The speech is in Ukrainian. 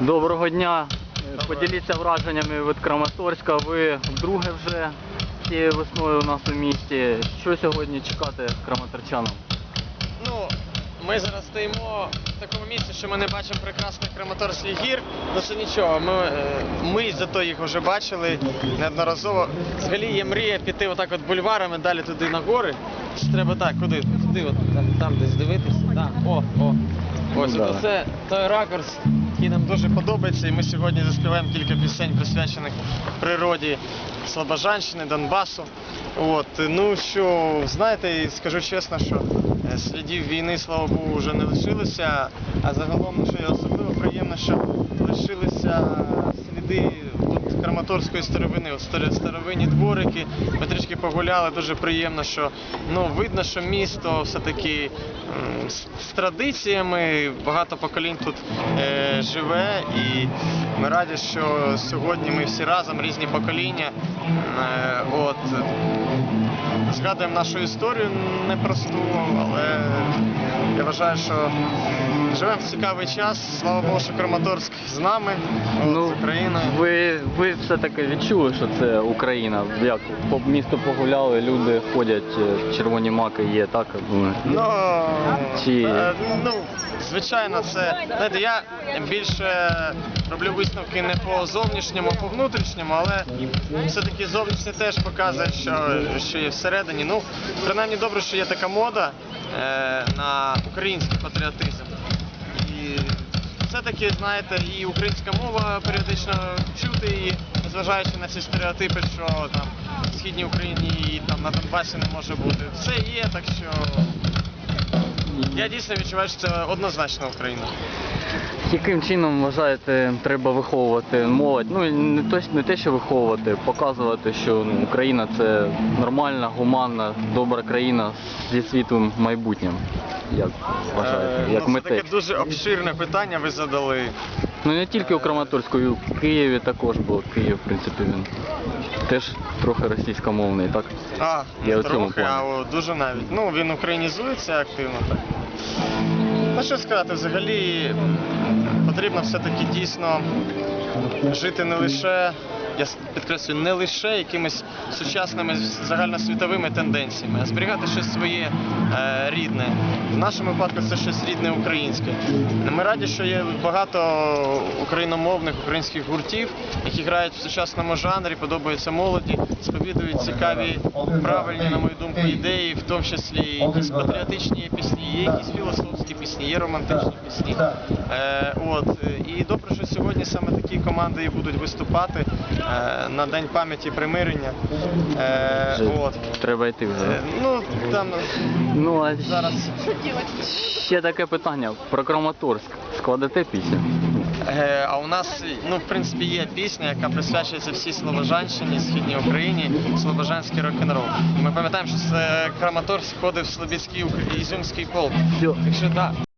Доброго дня. Поділіться враженнями від Краматорська. Ви вдруге вже цією весною у нас у місті. Що сьогодні чекати краматорчанам? Ну, ми зараз стоїмо в такому місці, що ми не бачимо прекрасних краматорських гір. Ну це нічого, ми, е, ми зато їх вже бачили неодноразово. Взагалі є мрія піти отак от бульварами, далі туди на гори. Треба так, куди? Туди, от, там, там десь дивитися. Да. О, о. Ось Да. це той ракурс, який нам дуже подобається. І ми сьогодні заспіваємо кілька пісень, присвячених природі Слобожанщини, Донбасу. От, ну що, знаєте, скажу чесно, що е, слідів війни, слава Богу, вже не лишилося. А загалом, ну, що особливо приємно, що лишилися Краматорської старовини, от старовинні дворики. Ми трішки погуляли, дуже приємно, що ну, видно, що місто все-таки з, традиціями, багато поколінь тут е, живе. І ми раді, що сьогодні ми всі разом, різні покоління. Е, от, згадуємо нашу історію непросту, але вважаю, що живемо в цікавий час. Слава Богу, що Краматорськ з нами, от, з Україною. Ну, ви, ви все-таки відчули, що це Україна. Як по місту погуляли, люди ходять, е, червоні маки є, так? Ну, Ну, Чи- е, ну, звичайно, це знаєте, я більше роблю висновки не по зовнішньому, а по внутрішньому, але все-таки зовнішнє теж показує, що, що є всередині. Ну, принаймні добре, що є така мода на український патріотизм. І все-таки, знаєте, і українська мова періодично чути її, зважаючи на ці стереотипи, що там в східній Україні і там на Донбасі не може бути. Все є, так що я дійсно відчуваю, що це однозначно Україна. Яким чином вважаєте, треба виховувати молодь? Ну не то, не те, що виховувати, показувати, що ну, Україна це нормальна, гуманна, добра країна зі світлим майбутнім. Як вважаєте? Е, Як ну, це таке дуже обширне питання ви задали. Ну не тільки у Краматорську, і у Києві також було. Київ, в принципі, він теж трохи російськомовний, так? А, Я трохи, а о, дуже навіть. Ну, він українізується активно так. Ну що сказати, взагалі потрібно все-таки дійсно жити не лише, я підкреслюю, не лише якимись сучасними загальносвітовими тенденціями, а зберігати щось своє е, рідне. В нашому випадку це щось рідне українське. Ми раді, що є багато україномовних українських гуртів, які грають в сучасному жанрі, подобаються молоді, сповідують цікаві, правильні, на мою думку, ідеї, в тому числі якісь патріотичні пісні, є якісь філософські пісні, є романтичні пісні. Е, от, і добре, що сьогодні саме такі команди і будуть виступати на День пам'яті примирення. Е, от. Треба йти Е, вже. ну, там Ну а зараз. ще таке питання про Краматорськ. Складете пісню? Е, А у нас, ну, в принципі, є пісня, яка присвячується всій Слобожанщині, Східній Україні, Слобожанський рок-н-рол. Ми пам'ятаємо, що Краматорськ входив в Слобідський Ізюмський полк. Всьо. Так що так.